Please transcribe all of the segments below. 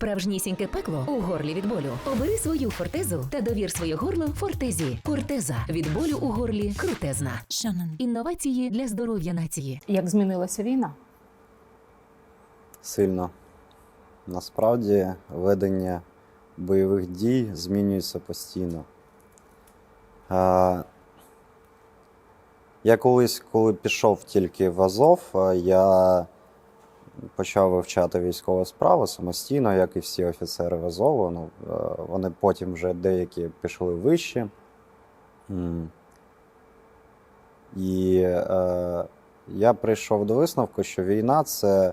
справжнісіньке пекло у горлі від болю. Обери свою фортезу та довір своє горло фортезі. Фортеза від болю у горлі крутезна. Шанон. Інновації для здоров'я нації. Як змінилася війна? Сильно. Насправді ведення бойових дій змінюється постійно. Я колись, коли пішов тільки в Азов, я почав вивчати військову справу самостійно, як і всі офіцери в Азову. Ну, е, вони потім вже деякі пішли вище. І е, я прийшов до висновку, що війна це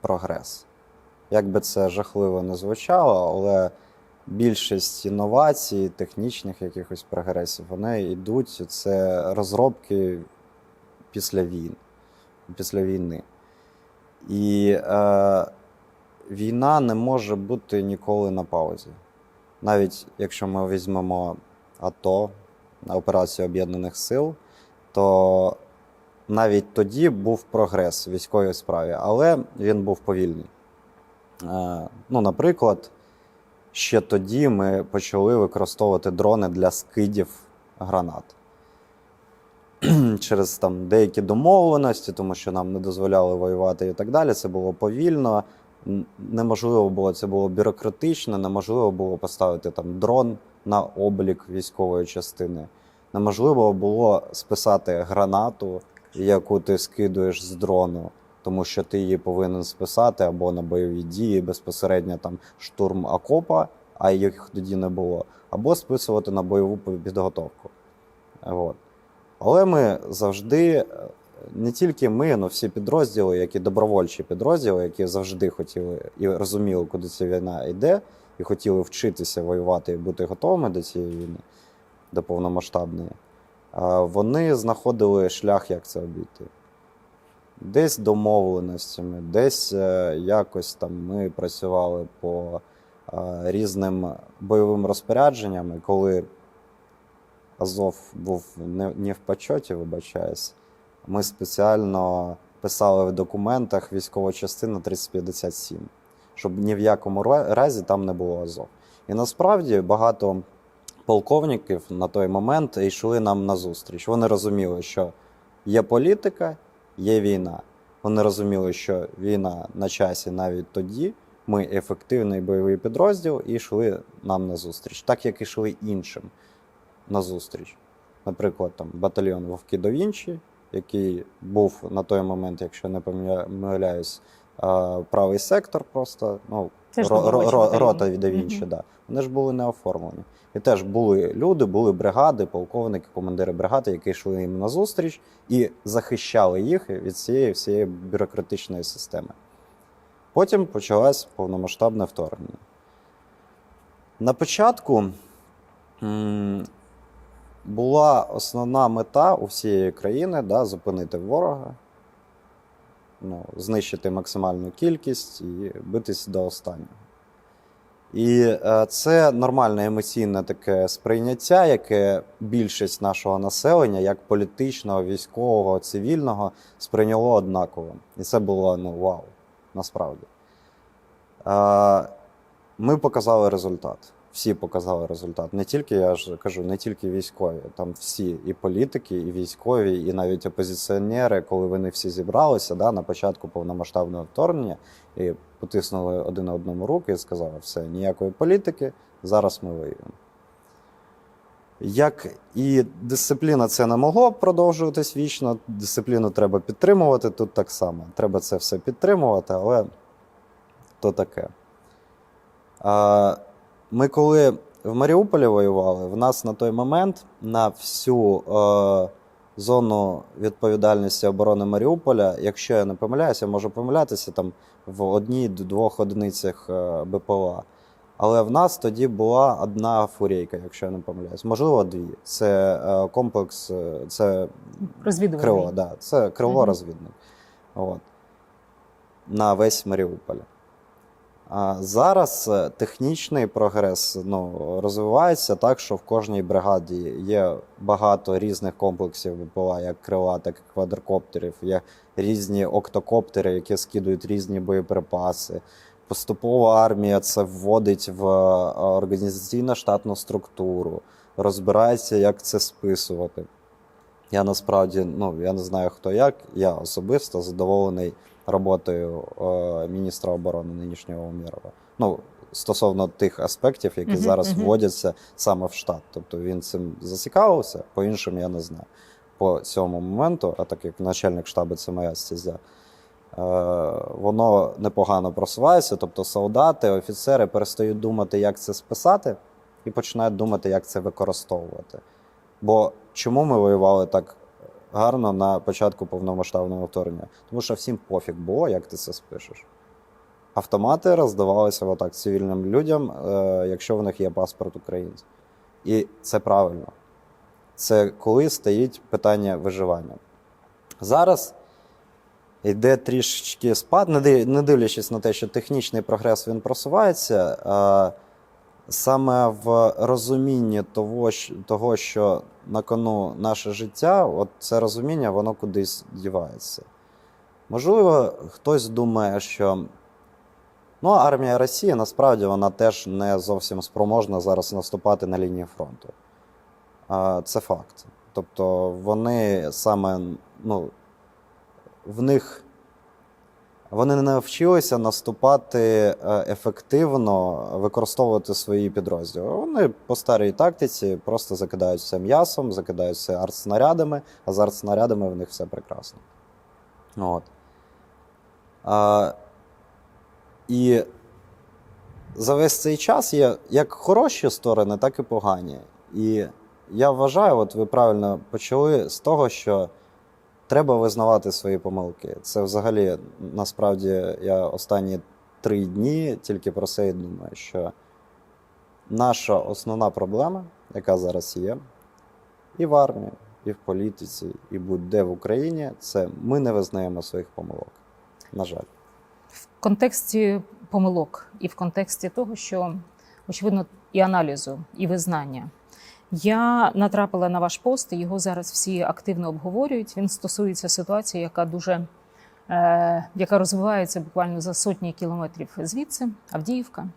прогрес. Як би це жахливо не звучало, але більшість інновацій, технічних якихось прогресів, вони йдуть, це розробки після війн, після війни. І е, війна не може бути ніколи на паузі. Навіть якщо ми візьмемо АТО, операцію Об'єднаних Сил, то навіть тоді був прогрес в військовій справі, але він був повільний. Е, Ну, наприклад, ще тоді ми почали використовувати дрони для скидів гранат. Через там деякі домовленості, тому що нам не дозволяли воювати і так далі. Це було повільно. Неможливо було, це було бюрократично, неможливо було поставити там дрон на облік військової частини. Неможливо було списати гранату, яку ти скидуєш з дрону, тому що ти її повинен списати або на бойові дії, безпосередньо там штурм окопа, а їх тоді не було, або списувати на бойову підготовку. От. Але ми завжди, е, не тільки ми, але всі підрозділи, які добровольчі підрозділи, які завжди хотіли і розуміли, куди ця війна йде, і хотіли вчитися воювати і бути готовими до цієї війни, до повномасштабної, вони знаходили шлях, як це обійти. Десь домовленостями, десь е, якось там ми працювали по різним бойовим розпорядженням, коли Азов був не, не в почоті, вибачаюсь, ми спеціально писали в документах військова частина 3057, щоб ні в якому разі там не було Азов. І насправді багато полковників на той момент йшли нам на зустріч. Вони розуміли, що є політика, є війна. Вони розуміли, що війна на часі навіть тоді. Ми ефективний бойовий підрозділ і йшли нам на зустріч, так як йшли іншим на зустріч. Наприклад, там батальйон Вовки до Вінчі, який був на той момент, якщо не помиляюсь, правий сектор просто, ну, ро- ро- ро- рота від Вінчі, Мгм. да. Вони ж були не оформлені. І теж були люди, були бригади, полковники, командири бригади, які йшли їм на зустріч і захищали їх від цієї всієї бюрократичної системи. Потім почалось повномасштабне вторгнення. На початку була основна мета у всієї країни да, зупинити ворога, ну, знищити максимальну кількість і битись до останнього. І е, це нормальне емоційне таке сприйняття, яке більшість нашого населення, як політичного, військового, цивільного, сприйняло однаково. І це було ну, вау, насправді. Е, ми показали результат. Всі показали результат. Не тільки я ж кажу, не тільки військові, там всі і політики, і військові, і навіть опозиціонери, коли вони всі зібралися да, на початку повномасштабного вторгнення і потиснули один одному руки і сказали, все, ніякої політики, зараз ми воюємо. Як і дисципліна це не могло продовжуватись вічно, дисципліну треба підтримувати тут так само. Треба це все підтримувати, але то таке. Ми коли в Маріуполі воювали, в нас на той момент на всю е, зону відповідальності оборони Маріуполя, якщо я не помиляюся, я можу помилятися там в одній-двох одиницях е, БПЛА. Але в нас тоді була одна фурійка, якщо я не помиляюсь. Можливо, дві. Це е, комплекс, е, це крило, да. це крило Мгм. розвідник. От. На весь Маріуполь. А зараз е, технічний прогрес ну, розвивається так, що в кожній бригаді є багато різних комплексів БПЛА, як крила, так і квадрокоптерів, є різні октокоптери, які скидують різні боєприпаси. Поступово армія це вводить в е, організаційно-штатну структуру, розбирається, як це списувати. Я насправді ну, я не знаю хто як. Я особисто задоволений роботою е, міністра оборони нинішнього Умірова. Ну, стосовно тих аспектів, які Мгм, зараз мгм. вводяться саме в штат. Тобто він цим зацікавився, по-іншому я не знаю. По цьому моменту, а так як начальник штабу це моя стезя, е, воно непогано просувається. Тобто солдати, офіцери перестають думати, як це списати, і починають думати, як це використовувати. Бо чому ми воювали так гарно на початку повномасштабного вторгнення? Тому що всім пофіг було, як ти це спишеш. Автомати роздавалися отак цивільним людям, е, якщо в них є паспорт українця. І це правильно. Це коли стоїть питання виживання. Зараз йде трішечки спад, не дивлячись на те, що технічний прогрес він просувається. Саме в розумінні того, того, що на кону наше життя, от це розуміння, воно кудись дівається. Можливо, хтось думає, що ну, армія Росії насправді вона теж не зовсім спроможна зараз наступати на лінії фронту. Це факт. Тобто вони саме, ну, в них вони не навчилися наступати е, ефективно, використовувати свої підрозділи. Вони по старій тактиці просто закидаються м'ясом, закидаються артснарядами, а з артснарядами в них все прекрасно. От. А, і за весь цей час є як хороші сторони, так і погані. І я вважаю, от ви правильно почали з того, що треба визнавати свої помилки. Це взагалі насправді я останні три дні тільки про це і думаю, що наша основна проблема, яка зараз є, і в армії, і в політиці, і будь-де в Україні, це ми не визнаємо своїх помилок. На жаль. В контексті помилок і в контексті того, що очевидно і аналізу, і визнання. Я натрапила на ваш пост, і його зараз всі активно обговорюють. Він стосується ситуації, яка дуже е, яка розвивається буквально за сотні кілометрів звідси, Авдіївка.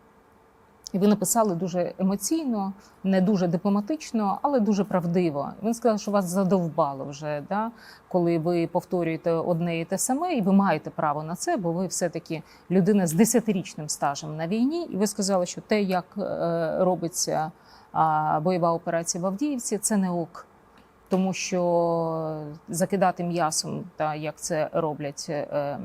І ви написали дуже емоційно, не дуже дипломатично, але дуже правдиво. Він сказав, що вас задовбало вже, да? коли ви повторюєте одне і те саме, і ви маєте право на це, бо ви все-таки людина з 10-річним стажем на війні. І ви сказали, що те, як е, робиться а, бойова операція в Авдіївці, це не ок. Тому що закидати м'ясом, та як це роблять е,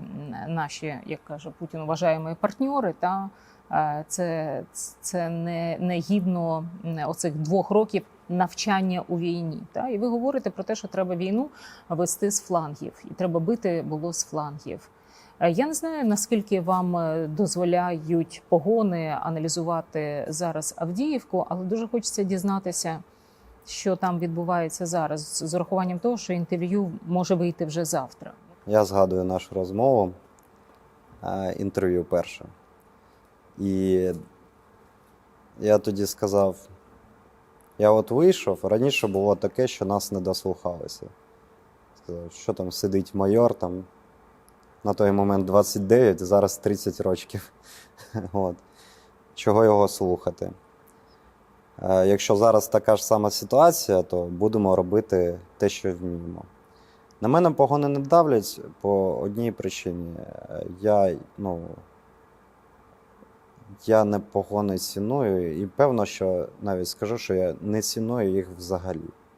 наші, як каже Путін, вважаємо партньори, та е, це, це не, не гідно оцих двох років навчання у війні. Та? І ви говорите про те, що треба війну вести з флангів, і треба бити було з флангів. Е, Я не знаю, наскільки вам е, дозволяють погони аналізувати зараз Авдіївку, але дуже хочеться дізнатися, що там відбувається зараз, з урахуванням того, що інтерв'ю може вийти вже завтра. Я згадую нашу розмову, е, інтерв'ю перше. І я тоді сказав: я от вийшов, раніше було таке, що нас не дослухалися. Сказав, що там сидить майор, там на той момент 29, зараз 30 років. От. Чого його слухати? Е, Якщо зараз така ж сама ситуація, то будемо робити те, що вміємо. На мене погони не давлять по одній причині. Е, Я, ну, я не погони ціную, і певно, що навіть скажу, що я не ціную їх взагалі.